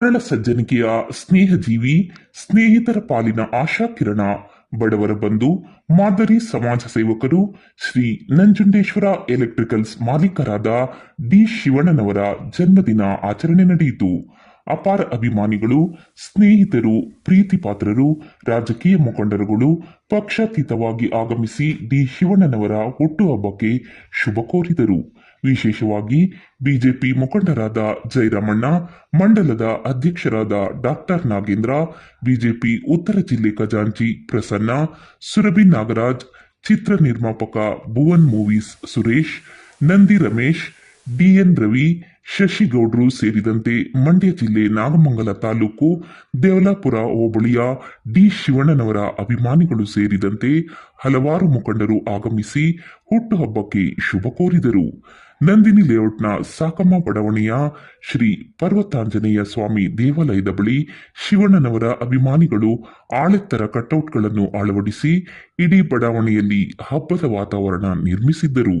ಸರಳ ಸಜ್ಜನಿಕೆಯ ಸ್ನೇಹಜೀವಿ, ಸ್ನೇಹಿತರ ಪಾಲಿನ ಆಶಾಕಿರಣ ಬಡವರ ಬಂಧು, ಮಾದರಿ ಸಮಾಜ ಸೇವಕರು, ಶ್ರೀ ನಂಜುಂಡೇಶ್ವರ ಎಲೆಕ್ಟ್ರಿಕಲ್ಸ್ ಮಾಲೀಕರಾದ ಡಿ ಶಿವಣ್ಣನವರ ಜನ್ಮದಿನ ಆಚರಣೆ ನಡೆಯಿತು. ಅಪಾರ ಅಭಿಮಾನಿಗಳು, ಸ್ನೇಹಿತರು, ಪ್ರೀತಿಪಾತ್ರರು, ರಾಜಕೀಯ ಮುಖಂಡರುಗಳು ಪಕ್ಷಾತೀತವಾಗಿ ಆಗಮಿಸಿ ಡಿ ಶಿವಣ್ಣನವರ ಹುಟ್ಟುಹಬ್ಬಕ್ಕೆ ಶುಭ ಕೋರಿದರು ವಿಶೇಷವಾಗಿ ಬಿಜೆಪಿ ಮುಖಂಡರಾದ ಜೈರಾಮಣ್ಣ, ಮಂಡಲದ ಅಧ್ಯಕ್ಷರಾದ ಡಾಕ್ಟರ್ ನಾಗೇಂದ್ರ, ಬಿಜೆಪಿ ಉತ್ತರ ಜಿಲ್ಲೆ ಖಜಾಂಚಿ ಪ್ರಸನ್ನ, ಸುರಭಿ ನಾಗರಾಜ್, ಚಿತ್ರ ನಿರ್ಮಾಪಕ ಭುವನ್ ಮೂವೀಸ್ ಸುರೇಶ್, ನಂದಿ ರಮೇಶ್, ಡಿಎನ್ ರವಿ, ಶಶಿಗೌಡ್ರು ಸೇರಿದಂತೆ ಮಂಡ್ಯ ಜಿಲ್ಲೆ ನಾಗಮಂಗಲ ತಾಲೂಕು ದೇವಲಾಪುರ ಹೋಬಳಿಯ ಡಿ ಶಿವಣ್ಣನವರ ಅಭಿಮಾನಿಗಳು ಸೇರಿದಂತೆ ಹಲವಾರು ಮುಖಂಡರು ಆಗಮಿಸಿ ಹುಟ್ಟುಹಬ್ಬಕ್ಕೆ ಶುಭ ಕೋರಿದರು. ನಂದಿನಿ ಲೇಔಟ್ನ ಸಾಕಮ್ಮ ಬಡಾವಣೆಯ ಶ್ರೀ ಪರ್ವತಾಂಜನೇಯ ಸ್ವಾಮಿ ದೇವಾಲಯದ ಬಳಿ ಶಿವಣ್ಣನವರ ಅಭಿಮಾನಿಗಳು ಆಳೆತ್ತರ ಕಟೌಟ್ಗಳನ್ನು ಅಳವಡಿಸಿ ಇಡೀ ಬಡಾವಣೆಯಲ್ಲಿ ಹಬ್ಬದ ವಾತಾವರಣ ನಿರ್ಮಿಸಿದ್ದರು.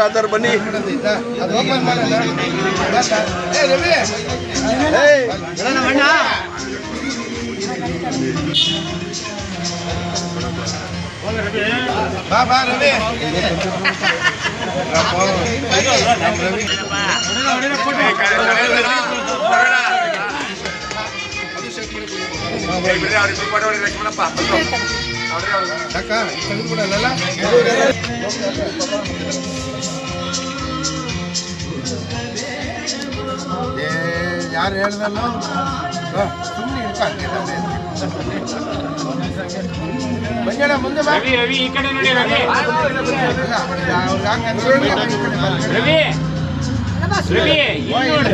ಆಧಾರ ಬನ್ನಿ ಏಯ್, ಬಾ ಬಾ ರವಿ ಅಕ್ಕ ತೆಗೆದುಬಿಡಲ್ಲ ಯಾರು ಹೇಳ್ದಲ್ಲ ಸುಮ್ಮನೆ ಬಂಜಣ ಮುಂದೆ ಬಾ ರವಿ ರವಿ ಈ ಕಡೆ ನೋಡಿ ರವಿ ಇಲ್ಲ, ಅವ್ರು ಯಾಕೆ ಅಂದ್ರೆ ಈ ಕಡೆ ಬರ್ತಾರೆ. ರವಿ ರವಿ ಇಲ್ಲಿ ನೋಡಿ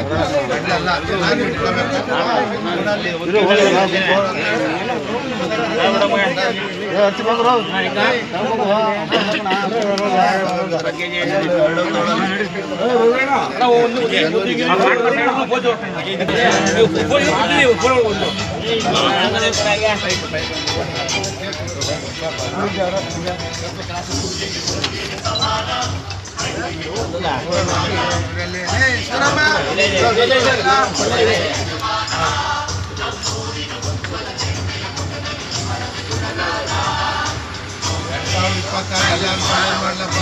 ಎಲ್ಲ ಮಾಡ್ಲಪ್ಪ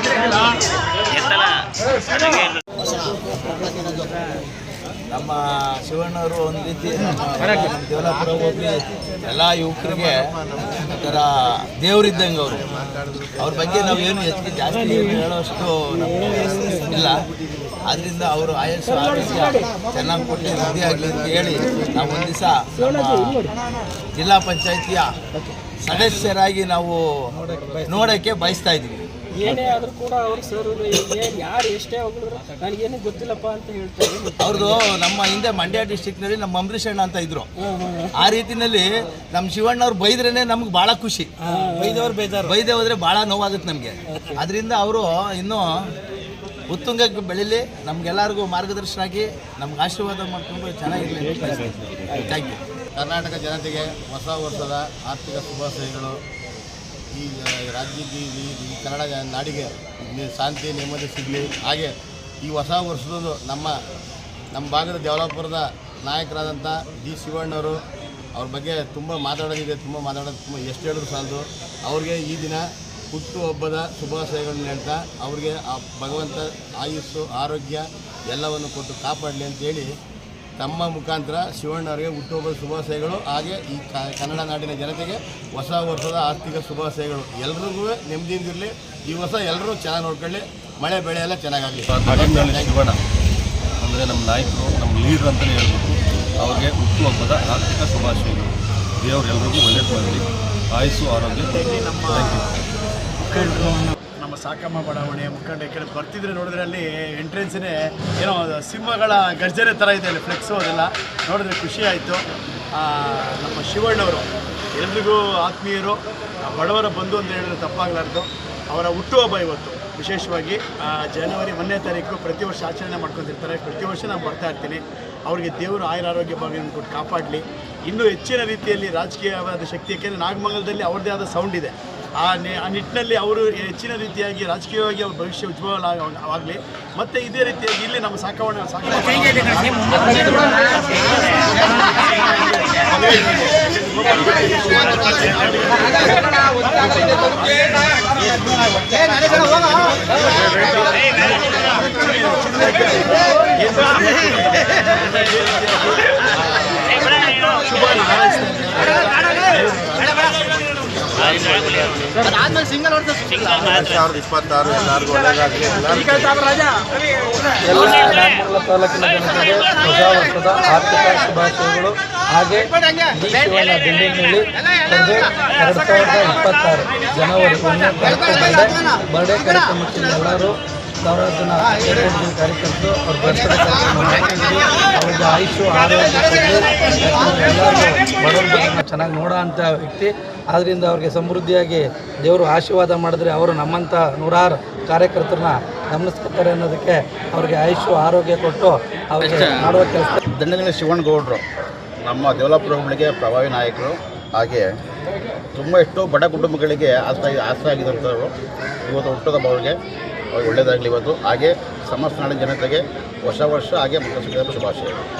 ನಮ್ಮ ಶಿವಣ್ಣವರು ಒಂದು ರೀತಿ ದೇವಲಾಪುರ ಹೋಗಿ ಎಲ್ಲ ಯುವಕರಿಗೆ ಒಂಥರ ದೇವರಿದ್ದಂಗೆ ಅವರು. ಅವ್ರ ಬಗ್ಗೆ ನಾವು ಏನು ಹೆಚ್ಚಿಗೆ ಜಾಸ್ತಿ ಹೇಳೋಷ್ಟು ನಮಗೆ ಇಲ್ಲ. ಆದ್ದರಿಂದ ಅವರು ಆಯಸ್ಸು ಆರೋಗ್ಯ ಚೆನ್ನಾಗಿ ಕೊಟ್ಟು ವೃದ್ಧಿ ಆಗಲಿ ಅಂತ ಹೇಳಿ ನಾವು ಒಂದು ದಿವಸ ಜಿಲ್ಲಾ ಪಂಚಾಯಿತಿಯ ಸದಸ್ಯರಾಗಿ ನಾವು ನೋಡೋಕ್ಕೆ ಬಯಸ್ತಾ ಇದ್ದೀವಿ. ಏನೇ ಆದ್ರೂ ಕೂಡ ಅವ್ರು ಸರ್ ಏನು ಯಾರು ಎಷ್ಟೇ ಹೋಗಿದ್ರು ನನಗೇನು ಗೊತ್ತಿಲ್ಲಪ್ಪ ಅಂತ ಹೇಳ್ತಾರೆ ಅವ್ರದ್ದು ನಮ್ಮ ಹಿಂದೆ ಮಂಡ್ಯ ಡಿಸ್ಟಿಕ್ನಲ್ಲಿ ನಮ್ಮ ಅಂಬರೀಷ್ ಅಣ್ಣ ಅಂತ ಇದ್ರು. ಆ ರೀತಿನಲ್ಲಿ ನಮ್ಮ ಶಿವಣ್ಣವ್ರು ಬೈದ್ರೇನೆ ನಮ್ಗೆ ಭಾಳ ಖುಷಿ. ಬೈದವ್ರು ಬೈದಾರ ಬೈದೆ ಹೋದ್ರೆ ಭಾಳ ನೋವಾಗುತ್ತೆ ನಮಗೆ. ಅದರಿಂದ ಅವರು ಇನ್ನೂ ಉತ್ತುಂಗಕ್ಕೆ ಬೆಳೀಲಿ ನಮ್ಗೆಲ್ಲರಿಗೂ ಮಾರ್ಗದರ್ಶನ ಆಗಿ ನಮ್ಗೆ ಆಶೀರ್ವಾದ ಮಾಡ್ಕೊಂಡು ಚೆನ್ನಾಗಿರಲಿ. ಥ್ಯಾಂಕ್ ಯು ಕರ್ನಾಟಕ ಜನತೆಗೆ ಹೊಸ ವರ್ಷದ ಆರ್ಥಿಕ ಶುಭಾಶಯಗಳು. ಈ ರಾಜ್ಯಕ್ಕೆ ಈ ಕನ್ನಡ ನಾಡಿಗೆ ಶಾಂತಿ, ನೆಮ್ಮದಿ, ಸಿಗಲಿ. ಹಾಗೆ ಈ ಹೊಸ ವರ್ಷದೊಂದು ನಮ್ಮ ನಮ್ಮ ಭಾಗದ ಡೆವಲಪರ್ದ ನಾಯಕರಾದಂಥ ಜಿ ಶಿವಣ್ಣವರು ಅವ್ರ ಬಗ್ಗೆ ತುಂಬ ಮಾತಾಡೋದಿದೆ, ತುಂಬ ಮಾತಾಡೋದು, ತುಂಬ ಎಷ್ಟು ಹೇಳಿದ್ರು ಸಾಲದು. ಅವ್ರಿಗೆ ಈ ದಿನ ಹುಟ್ಟುಹಬ್ಬದ ಶುಭಾಶಯಗಳನ್ನ ಹೇಳ್ತಾ ಅವ್ರಿಗೆ ಆ ಭಗವಂತ ಆಯುಸ್ಸು, ಆರೋಗ್ಯ ಎಲ್ಲವನ್ನು ಕೊಟ್ಟು ಕಾಪಾಡಲಿ ಅಂತೇಳಿ ತಮ್ಮ ಮುಖಾಂತರ ಶಿವಣ್ಣವರಿಗೆ ಹುಟ್ಟುಹಬ್ಬದ ಶುಭಾಶಯಗಳು ಹಾಗೆ ಈ ಕನ್ನಡ ನಾಡಿನ ಜನತೆಗೆ ಹೊಸ ವರ್ಷದ ಆರ್ಥಿಕ ಶುಭಾಶಯಗಳು. ಎಲ್ರಿಗೂ ನೆಮ್ಮದಿಯಿಂದಿರಲಿ ಈ ವರ್ಷ ಎಲ್ಲರೂ ಚೆನ್ನಾಗಿ ನೋಡ್ಕೊಳ್ಳಿ. ಮಳೆ ಬೆಳೆ ಎಲ್ಲ ಚೆನ್ನಾಗಾಗಲಿ. ಶಿವಣ್ಣ ಅಂದರೆ ನಮ್ಮ ನಾಯಕರು ನಮ್ಮ ಲೀಡರ್ ಅಂತಲೇ ಹೇಳ್ಬೋದು. ಅವ್ರಿಗೆ ಹುಟ್ಟುಹಬ್ಬದ ಆರ್ಥಿಕ ಶುಭಾಶಯಗಳು. ದೇವ್ರು ಎಲ್ರಿಗೂ ಒಳ್ಳೇದು ಮಾಡಲಿ. ಆಯಸ್ಸು ಆರೋಗ್ಯ. ನಮ್ಮ ಯು ನಮ್ಮ ಸಾಕಮ್ಮ ಬಡಾವಣೆ ಮುಖಂಡ ಈ ಬರ್ತಿದ್ರೆ ನೋಡಿದ್ರೆ ಅಲ್ಲಿ ಎಂಟ್ರೆನ್ಸಿನೇ ಏನೋ ಸಿಂಹಗಳ ಗರ್ಜನೆ ಥರ ಇದೆ ಅಲ್ಲಿ ಫ್ಲೆಕ್ಸು ಅದೆಲ್ಲ ನೋಡಿದ್ರೆ ಖುಷಿ ಆಯಿತು. ನಮ್ಮ ಶಿವಣ್ಣವರು, ಎಲ್ರಿಗೂ ಆತ್ಮೀಯರು ಬಡವರ ಬಂಧು ಅಂತ ಹೇಳಿದ್ರೆ ತಪ್ಪಾಗಲಾರ್ದು. ಅವರ ಹುಟ್ಟುಹಬ್ಬ ಇವತ್ತು. ವಿಶೇಷವಾಗಿ ಜನವರಿ ಒಂದನೇ ತಾರೀಕು ಪ್ರತಿ ವರ್ಷ ಆಚರಣೆ ಮಾಡ್ಕೊತಿರ್ತಾರೆ ಪ್ರತಿ ವರ್ಷ ನಾನು ಬರ್ತಾ ಇರ್ತೀನಿ. ಅವರಿಗೆ ದೇವರು ಆಯುರ ಆರೋಗ್ಯ ಭಾವಿಯನ್ನು ಕೊಟ್ಟು ಕಾಪಾಡಲಿ. ಇನ್ನೂ ಹೆಚ್ಚಿನ ರೀತಿಯಲ್ಲಿ ರಾಜಕೀಯವಾದ ಶಕ್ತಿ ಯಾಕೆಂದರೆ ನಾಗಮಂಗಲದಲ್ಲಿ ಅವ್ರದ್ದೇ ಆದ ಸೌಂಡ್ ಇದೆ. ಆ ನಿಟ್ಟಿನಲ್ಲಿ ಅವರು ಹೆಚ್ಚಿನ ರೀತಿಯಾಗಿ ರಾಜಕೀಯವಾಗಿ ಅವ್ರ ಭವಿಷ್ಯ ಉಜ್ವಲ ಆಗಲಿ. ಮತ್ತು ಇದೇ ರೀತಿಯಾಗಿ ಇಲ್ಲಿ ನಮ್ಮ ಸಾಕವಣ ಸಾವಿರದ ಇಪ್ಪತ್ತಾರು ಎಲ್ಲರಿಗೂ ಒಳ್ಳೆಯದಾಗಲಿ ಎಲ್ಲ ನಾಗಮಂಗಲ ತಾಲೂಕಿನ ಜನತೆಗೆ ಹೊಸ ವರ್ಷದ ಆರ್ಥಿಕ ಶುಭಾಶಯಗಳು. ಹಾಗೆ ಶಿವಣ್ಣ ದಿಂಡಿನಲ್ಲಿ ತಂದು ಎರಡು ಸಾವಿರದ ಇಪ್ಪತ್ತಾರು ಜನವರಿ ಒಂದನೇ ತಾರೀಕು ಬರ್ಡೇ ಬರ್ಡೇ ಕಾರ್ಯಕ್ರಮಕ್ಕೆ ಎಲ್ಲರೂ ಸಾವಿರಾರು ಜನ ಕಾರ್ಯಕರ್ತರು ಅವ್ರ ಬರ್ತಾರೆ ಕಾರ್ಯಕ್ರಮ ಆಯುಷು ಆರೋಗ್ಯ ಚೆನ್ನಾಗಿ ನೋಡೋ ಅಂಥ ವ್ಯಕ್ತಿ. ಆದ್ದರಿಂದ ಅವ್ರಿಗೆ ಸಮೃದ್ಧಿಯಾಗಿ ದೇವರು ಆಶೀರ್ವಾದ ಮಾಡಿದ್ರೆ ಅವರು ನಮ್ಮಂಥ ನೂರಾರು ಕಾರ್ಯಕರ್ತರನ್ನ ಗಮನಿಸ್ಕೊತಾರೆ ಅನ್ನೋದಕ್ಕೆ ಅವ್ರಿಗೆ ಆಯುಷು ಆರೋಗ್ಯ ಕೊಟ್ಟು ಅವ್ರಿಗೆ ಮಾಡುವ ಕೆಲಸ. ದಂಡಗಳ ಶಿವಣ್ಣಗೌಡರು ನಮ್ಮ ದೇವಲಾಪುರ ಹುಬ್ಬಳ್ಳಿಗೆ ಪ್ರಭಾವಿ ನಾಯಕರು ಹಾಗೆ ತುಂಬ ಎಷ್ಟೋ ಬಡ ಕುಟುಂಬಗಳಿಗೆ ಆಶ್ರಯ ಆಶ್ರಯ ಆಗಿದಂಥವ್ರು ಇವತ್ತು ಹುಟ್ಟದ ಅವ್ರಿಗೆ ಅವ್ರಿಗೆ ಒಳ್ಳೆಯದಾಗಲಿ ಇವತ್ತು. ಹಾಗೆ ಸಮಸ್ತ ನಾಡಿನ ಜನತೆಗೆ ಹೊಸ ವರ್ಷ ಹಾಗೆ ಮಕ್ಕಳ ಶುಭಾಶಯ.